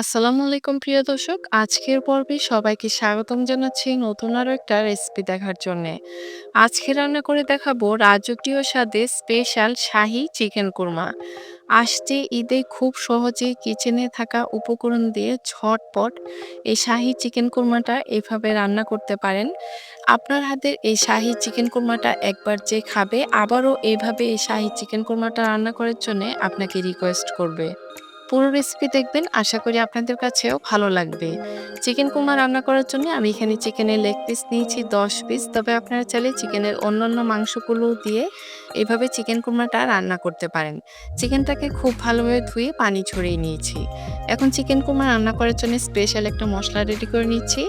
আসসালামু আলাইকুম, প্রিয় দর্শক। আজকের পর্বে সবাইকে স্বাগতম জানাচ্ছি নতুন আরও একটা রেসিপি দেখার জন্যে। আজকে রান্না করে দেখাবো রাজকীয় স্বাদে স্পেশাল শাহি চিকেন কোরমা। আসছে ঈদে খুব সহজেই কিচেনে থাকা উপকরণ দিয়ে ঝটপট এই শাহি চিকেন কোরমাটা এভাবে রান্না করতে পারেন। আপনার হাতের এই শাহি চিকেন কোরমাটা একবার যে খাবে, আবারও এভাবে এই শাহি চিকেন কোরমাটা রান্না করার জন্যে আপনাকে রিকোয়েস্ট করবে। পুরো রেসিপি দেখবেন, আশা করি আপনাদের কাছেও ভালো লাগবে। চিকেন কুমা রান্না করার জন্য আমি এখানে চিকেনের লেগ পিস নিয়েছি, দশ পিস তবে আপনারা চাইলে চিকেনের অন্যান্য মাংসগুলো দিয়ে এভাবে চিকেন কুমড়াটা রান্না করতে পারেন। চিকেনটাকে খুব ভালোভাবে ধুয়ে পানি ছড়িয়ে নিয়েছি। এখন চিকেন কুমড়া রান্না করার জন্য স্পেশাল একটা মশলা রেডি করে নিচ্ছি।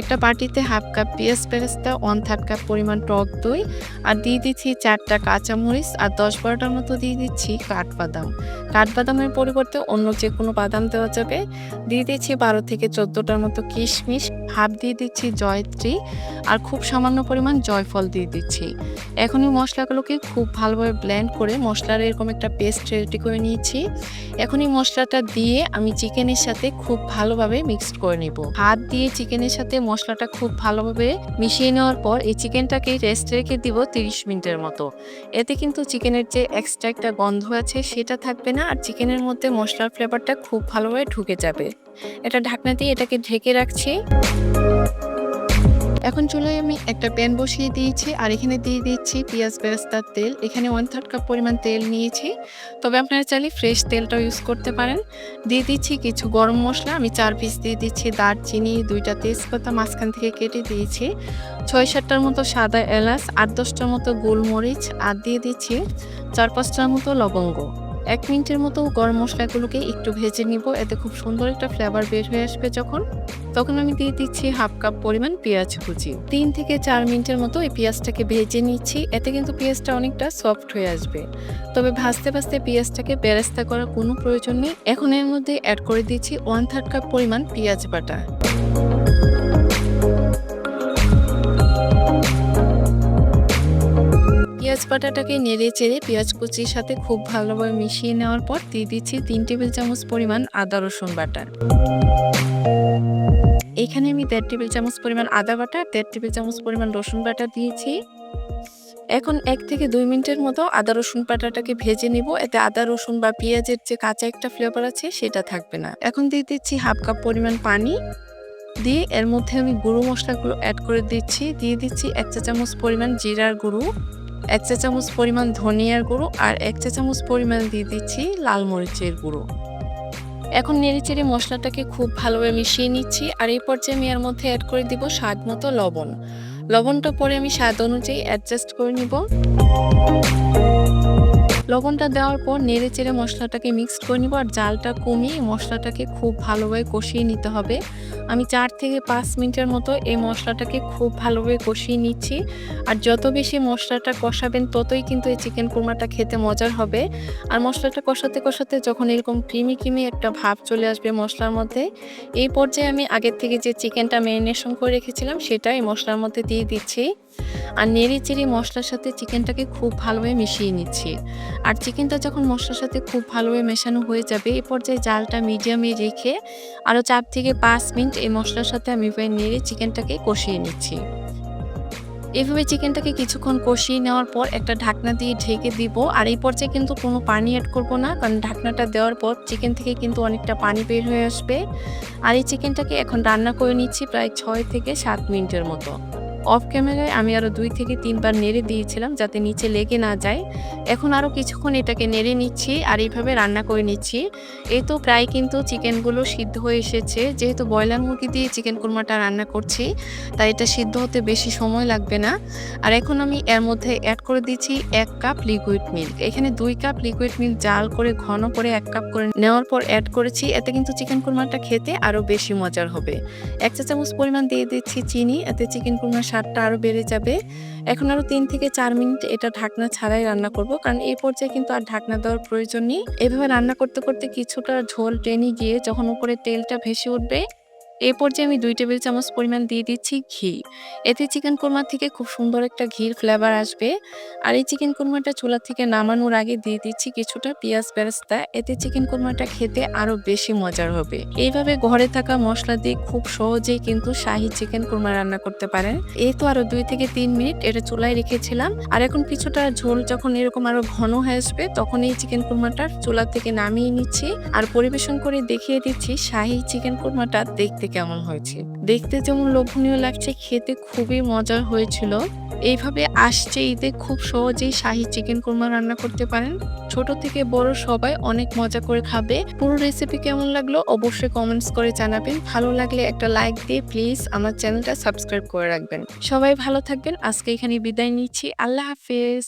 একটা বাটিতে হাফ কাপ পেঁয়াজ পেরেস্তা ওয়ান থার্ড কাপ পরিমাণ টক দই আর দিয়ে দিচ্ছি চারটা কাঁচামরিচ আর দশ বারোটার মতো দিয়ে দিচ্ছি কাঠবাদাম। কাঠবাদামের পরিবর্তে অন্য যে কোনো বাদাম দেওয়া যাবে দিয়ে দিচ্ছি বারো থেকে চোদ্দোটার মতো কিশমিশ, হাফ দিয়ে দিচ্ছি জয়ত্রী আর খুব সামান্য পরিমাণ জয়ফল দিয়ে দিচ্ছি। এখন এই মশলাগুলোকে খুব ভালোভাবে ব্লেন্ড করে মশলার এরকম একটা পেস্ট রেডি করে নিয়েছি। এখন এই মশলাটা দিয়ে আমি চিকেনের সাথে খুব ভালোভাবে মিক্সড করে নিব। হাত দিয়ে চিকেনের সাথে মশলাটা খুব ভালোভাবে মিশিয়ে নেওয়ার পর এই চিকেনটাকে রেস্ট রেখে দিব তিরিশ মিনিটের মতো। এতে কিন্তু চিকেনের যে এক্সট্রা একটা গন্ধ আছে সেটা থাকবে না আর চিকেনের মধ্যে মশলার ফ্লেভারটা খুব ভালোভাবে ঢুকে যাবে। এটা ঢাকনা দিয়ে এটাকে ঢেকে রাখছি। এখন চুলায় আমি একটা প্যান বসিয়ে দিয়েছি আর এখানে দিয়ে দিচ্ছি পেঁয়াজ, বেরেস্তার তেল। এখানে ওয়ান থার্ড কাপ পরিমাণ তেল নিয়েছি। তবে আপনারা চাইলে ফ্রেশ তেলটাও ইউজ করতে পারেন। দিয়ে দিচ্ছি কিছু গরম মশলা। আমি চার পিস দিয়ে দিচ্ছি দারচিনি, দুইটা তেজপাতা মাঝখান থেকে কেটে দিয়েছি। ছয় সাতটার মতো সাদা এলাচ, আট দশটার মতো গোলমরিচ, আর দিয়ে দিচ্ছি চার পাঁচটার মতো লবঙ্গ। এক মিনিটের মতো গরম মশলাগুলোকে একটু ভেজে নিব। এতে খুব সুন্দর একটা ফ্লেভার বের হয়ে আসবে যখন। তখন আমি দিয়ে দিচ্ছি হাফ কাপ পরিমাণ পেঁয়াজ কুচি। তিন থেকে চার মিনিটের মতো এই পেঁয়াজটাকে ভেজে নিচ্ছি। এতে কিন্তু পেঁয়াজটা অনেকটা সফট হয়ে আসবে। তবে ভাজতে ভাজতে পেঁয়াজটাকে বেরেস্তা করার কোনো প্রয়োজন নেই। এখন এর মধ্যে অ্যাড করে দিচ্ছি ওয়ান থার্ড কাপ পরিমাণ পেঁয়াজ বাটা। পেঁয়াজ বাটাটাকে নেড়ে চেড়ে পেঁয়াজ কুচির সাথে খুব ভালোভাবে মিশিয়ে নেওয়ার পর দিয়ে দিচ্ছি তিন টেবিল চামচ পরিমাণ আদা, রসুন বাটা। এখানে আমি দেড় টেবিল চামচ পরিমাণ আদা বাটা, দেড় টেবিল চামচ পরিমাণ রসুন বাটা দিয়েছি। এখন এক থেকে দুই মিনিটের মতো আদা, রসুন বাটাটাকে ভেজে নিব। এতে আদা, রসুন বা পেঁয়াজের যে কাঁচা একটা ফ্লেভার আছে সেটা থাকবে না। এখন দিয়ে দিচ্ছি হাফ কাপ পরিমাণ পানি। দিয়ে এর মধ্যে আমি গুঁড়ো মশলাগুলো অ্যাড করে দিচ্ছি। দিয়ে দিচ্ছি এক চা চামচ পরিমাণ জিরার গুঁড়ো। এক চা চামচ পরিমাণ ধনিয়ার গুঁড়ো আর এক চা চামচ পরিমাণ দিয়ে দিচ্ছি লাল মরিচের গুঁড়ো। এখন নেড়েচেড়ে মশলাটাকে খুব ভালোভাবে মিশিয়ে নিচ্ছি আর এই পর্যায়ে আমি এর মধ্যে অ্যাড করে দিব স্বাদ মতো লবণ। লবণটা পরে আমি স্বাদ অনুযায়ী অ্যাডজাস্ট করে নিব। লবণটা দেওয়ার পর নেড়ে চেড়ে মশলাটাকে মিক্সড করে নিব আর জালটা কমিয়ে মশলাটাকে খুব ভালোভাবে কষিয়ে নিতে হবে। আমি চার থেকে পাঁচ মিনিটের মতো এই মশলাটাকে খুব ভালোভাবে কষিয়ে নিচ্ছি। আর যত বেশি মশলাটা কষাবেন, ততই কিন্তু এই চিকেন কুরমাটা খেতে মজার হবে। আর মশলাটা কষাতে কষাতে যখন এরকম ক্রিমি ক্রিমি একটা ভাব চলে আসবে মশলার মধ্যে, এই পর্যায়ে আমি আগের থেকে যে চিকেনটা ম্যারিনেশন করে রেখেছিলাম, সেটা এই মশলার মধ্যে দিয়ে দিচ্ছি। আর নেড়ে চেড়ে মশলার সাথে চিকেনটাকে খুব ভালোভাবে মিশিয়ে নিচ্ছি। আর চিকেনটা যখন মশলার সাথে খুব ভালোভাবে মেশানো হয়ে যাবে, এ পর্যায়ে জালটা মিডিয়ামে রেখে আরও চার থেকে পাঁচ মিনিট এই মশলার সাথে আমি নেড়ে চিকেনটাকে কষিয়ে নিচ্ছি। এভাবে চিকেনটাকে কিছুক্ষণ কষিয়ে নেওয়ার পর একটা ঢাকনা দিয়ে ঢেকে দিব। আর এই পর্যায়ে কিন্তু কোনো পানি অ্যাড করব না, কারণ ঢাকনাটা দেওয়ার পর চিকেন থেকে কিন্তু অনেকটা পানি বের হয়ে আসবে। আর এই চিকেনটাকে এখন রান্না করে নিচ্ছি প্রায় ছয় থেকে সাত মিনিটের মতো। অফ ক্যামেরায় আমি আরও দুই থেকে তিনবার নেড়ে দিয়েছিলাম যাতে নিচে লেগে না যায়। এখন আরও কিছুক্ষণ এটাকে নেড়ে নিচ্ছি আর এইভাবে রান্না করে নিচ্ছি। এই তো প্রায় কিন্তু চিকেনগুলো সিদ্ধ হয়ে এসেছে। যেহেতু ব্রয়লার মুরগি দিয়ে চিকেন কুরমাটা রান্না করছি, তাই এটা সিদ্ধ হতে বেশি সময় লাগবে না। আর এখন আমি এর মধ্যে অ্যাড করে দিচ্ছি এক কাপ লিকুইড মিল্ক এখানে দুই কাপ লিকুইড মিল্ক জাল করে, ঘন করে এক কাপ করে নেওয়ার পর অ্যাড করেছি। এতে কিন্তু চিকেন কুরমাটা খেতে আরও বেশি মজার হবে। এক চা চামচ পরিমাণ দিয়ে দিচ্ছি চিনি। এতে চিকেন কুরমার স্বাদটা আরও বেড়ে যাবে। এখন আরও তিন থেকে চার মিনিট এটা ঢাকনা ছাড়াই রান্না করব, কারণ এই পর্যায়ে কিন্তু আর ঢাকনা দেওয়ার প্রয়োজন নেই। এভাবে রান্না করতে করতে কিছুটা ঝোল টেনে গিয়ে যখন উপরে তেলটা ভেসে উঠবে এই পর্যায়ে আমি দুই টেবিল চামচ পরিমাণ দিয়ে দিচ্ছি ঘি। এতে চিকেন কোরমা থেকে খুব সুন্দর একটা ঘির ফ্লেভার আসবে। আর এই চিকেন কোরমাটা চুলা থেকে নামানোর আগে দিয়ে দিচ্ছি কিছুটা পেঁয়াজ বেরেস্তা। এতে চিকেন কোরমাটা খেতে আরও বেশি মজার হবে। এইভাবে ঘরে থাকা মশলা দিয়ে খুব সহজেই কিন্তু শাহি চিকেন কোরমা রান্না করতে পারেন। এই তো আরও দুই থেকে তিন মিনিট এটা চুলায় রেখেছিলাম। আর এখন কিছুটা ঝোল যখন এরকম আরও ঘন হয়ে আসবে তখন এই চিকেন কোরমাটা চুলা থেকে নামিয়ে নিচ্ছি। আর পরিবেশন করে দেখিয়ে দিচ্ছি শাহি চিকেন কোরমাটা দেখতে কেমন হয়েছে। দেখতে যেমন লোভনীয় লাগছে, খেতে খুবই মজার হয়েছিল। এইভাবে আসছে ঈদে খুব সহজেই শাহী চিকেন কোরমা রান্না করতে পারেন। ছোট থেকে বড় সবাই অনেক মজা করে খাবে। পুরো রেসিপি কেমন লাগল অবশ্যই কমেন্টস করে জানাবেন। ভালো লাগলে একটা লাইক দিয়ে প্লিজ আমার চ্যানেলটা সাবস্ক্রাইব করে রাখবেন। সবাই ভালো থাকবেন। আজকে এখানে বিদায় নিচ্ছি। আল্লাহ হাফেজ।